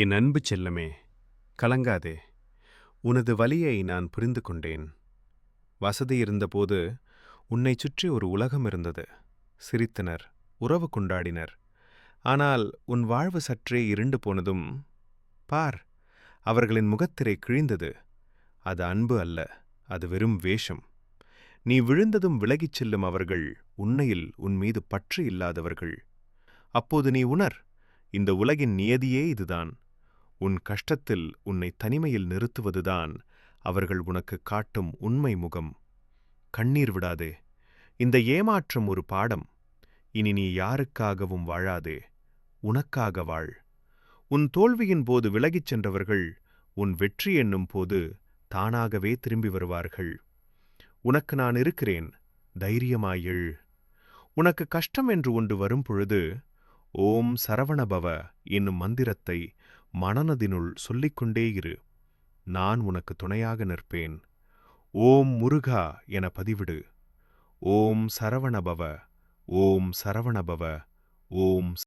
என் அன்பு செல்லமே கலங்காதே. உனது வலியை நான் புரிந்து கொண்டேன். வசதி இருந்தபோது உன்னைச் சுற்றி ஒரு உலகம் இருந்தது. சிரித்தனர் உறவு கொண்டாடினர். ஆனால் உன் வாழ்வு சற்றே இருண்டு போனதும் பார் அவர்களின் முகத்திரை கிழிந்தது. அது அன்பு அல்ல அது வெறும் வேஷம். நீ விழுந்ததும் விலகிச் செல்லும் அவர்கள் உண்மையில் உன் மீது பற்று இல்லாதவர்கள். அப்போது நீ உணர் இந்த உலகின் நியதியே இதுதான். உன் கஷ்டத்தில் உன்னை தனிமையில் நிறுத்துவதுதான் அவர்கள் உனக்கு காட்டும் உண்மை முகம். கண்ணீர் விடாதே. இந்த ஏமாற்றம் ஒரு பாடம். இனி நீ யாருக்காகவும் வாழாதே. உனக்காக வாழ். உன் தோல்வியின் போது விலகிச் சென்றவர்கள் உன் வெற்றி என்னும் போது தானாகவே திரும்பி வருவார்கள். உனக்கு நான் இருக்கிறேன். தைரியமாய் உனக்கு கஷ்டம் என்று ஒன்று வரும் பொழுது ஓம் சரவணபவ என்னும் மந்திரத்தை மனனதினுள் சொல்லிக்கொண்டே இரு. நான் உனக்கு துணையாக நிற்பேன். ஓம் முருகா என பதிவிடு. ஓம் சரவணபவ. ஓம் சரவணபவ. ஓம்